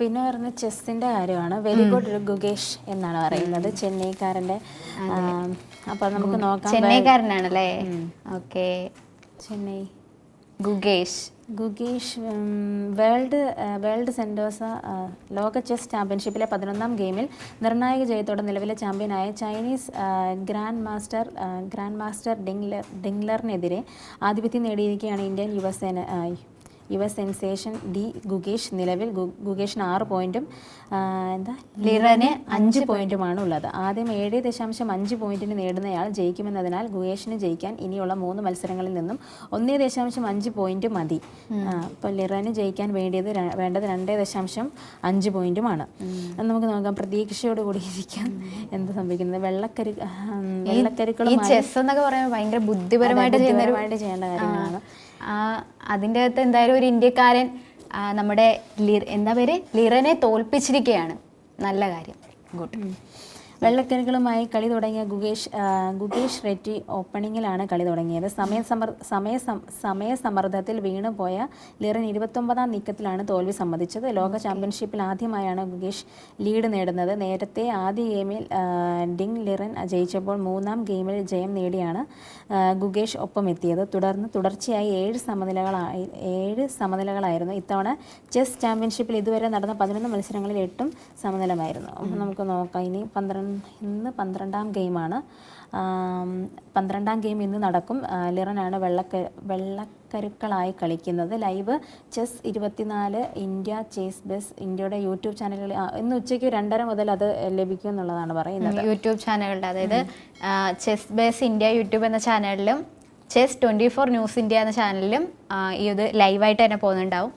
പിന്നെ പറഞ്ഞ ചെസ്സിന്റെ കാര്യമാണ്. വെരി ഗുഡ് ഗുഗേഷ് എന്നാണ് പറയുന്നത്. ചെന്നൈക്കാരന്റെ അപ്പൊ നമുക്ക് നോക്കാം. ചെന്നൈക്കാരനാണല്ലേ? Okay. Chennai. Gukesh Gukesh world world സെൻഡോസ ലോക ചെസ് ചാമ്പ്യൻഷിപ്പിലെ പതിനൊന്നാം ഗെയിമിൽ നിർണായക ജയത്തോടെ നിലവിലെ ചാമ്പ്യനായ Chinese grand master grand master ഡിംഗ്ലർ ഡിംഗ്ലറിനെതിരെ ആധിപത്യം നേടിയിരിക്കുകയാണ് ഇന്ത്യൻ യുവസേന യുവ സെൻസേഷൻ ഡി ഗുഗേഷ് നിലവിൽ ഗുഗേഷിന് ആറ് പോയിന്റും എന്താ ലിറന് അഞ്ച് പോയിന്റുമാണ് ഉള്ളത് ആദ്യം ഏഴ് ദശാംശം അഞ്ച് പോയിന്റിന് നേടുന്നയാൾ ജയിക്കുമെന്നതിനാൽ ഗുഗേഷിന് ജയിക്കാൻ ഇനിയുള്ള മൂന്ന് മത്സരങ്ങളിൽ നിന്നും ഒന്നേ ദശാംശം അഞ്ച് പോയിന്റ് മതി. അപ്പോൾ ലിറന് ജയിക്കാൻ വേണ്ടിയത് വേണ്ടത് രണ്ടേ ദശാംശം അഞ്ച് പോയിന്റുമാണ്. നമുക്ക് നോക്കാം പ്രതീക്ഷയോട് കൂടി ഇരിക്കാം എന്ത് സംഭവിക്കുന്നത്? വെള്ളക്കരു വെള്ളക്കരുക്കളും ചെസ് എന്നൊക്കെ പറയുമ്പോൾ ഭയങ്കര ബുദ്ധിപരമായിട്ട് ചെയ്യുന്ന ചെയ്യേണ്ട കാര്യങ്ങളാണ്. അതിന്റെ അകത്ത് എന്തായാലും ഒരു ഇന്ത്യക്കാരൻ നമ്മുടെ എന്താ പേര്? ലിറനെ തോൽപ്പിച്ചിരിക്കുകയാണ്. നല്ല കാര്യം. ഗുഡ്. വെള്ളക്കരുകളുമായി കളി തുടങ്ങിയ ഗുഗേഷ് ഗുഗേഷ് റെറ്റി ഓപ്പണിങ്ങിലാണ് കളി തുടങ്ങിയത്. സമയസമർ സമയ സം- സമയസമ്മർദ്ദത്തിൽ വീണുപോയ ലിറൻ ഇരുപത്തൊമ്പതാം നീക്കത്തിലാണ് തോൽവി സമ്മതിച്ചത്. ലോക ചാമ്പ്യൻഷിപ്പിൽ ആദ്യമായാണ് ഗുഗേഷ് ലീഡ് നേടുന്നത്. നേരത്തെ ആദ്യ ഗെയിമിൽ ഡിങ് ലിറൻ ജയിച്ചപ്പോൾ മൂന്നാം ഗെയിമിൽ ജയം നേടിയാണ് ഗുഗേഷ് ഒപ്പം എത്തിയത് തുടർന്ന് തുടർച്ചയായി ഏഴ് സമനിലകളായി ഏഴ് സമനിലകളായിരുന്നു. ഇത്തവണ ചെസ് ചാമ്പ്യൻഷിപ്പിൽ ഇതുവരെ നടന്ന പതിനൊന്ന് മത്സരങ്ങളിൽ എട്ടും സമനിലമായിരുന്നു. നമുക്ക് നോക്കാം. ഇനി പന്ത്രണ്ട് ഇന്ന് പന്ത്രണ്ടാം ഗെയിമാണ്. പന്ത്രണ്ടാം ഗെയിം ഇന്ന് നടക്കും. ലിറനാണ് വെള്ളക്ക വെള്ളക്കരുക്കളായി കളിക്കുന്നത്. ലൈവ് ചെസ് ഇരുപത്തിനാല് ഇന്ത്യ ചേസ് ബെസ് ഇന്ത്യയുടെ യൂട്യൂബ് ചാനലുകളിൽ ഇന്ന് ഉച്ചയ്ക്ക് രണ്ടര മുതൽ അത് ലഭിക്കും എന്നുള്ളതാണ് പറയുന്നത്. യൂട്യൂബ് ചാനലുകളുടെ അതായത് ചെസ് ബേസ് ഇന്ത്യ യൂട്യൂബ് എന്ന ചാനലിലും chess twenty four news India എന്ന ചാനലിലും ഈ ഇത് ലൈവായിട്ട് തന്നെ പോകുന്നുണ്ടാവും.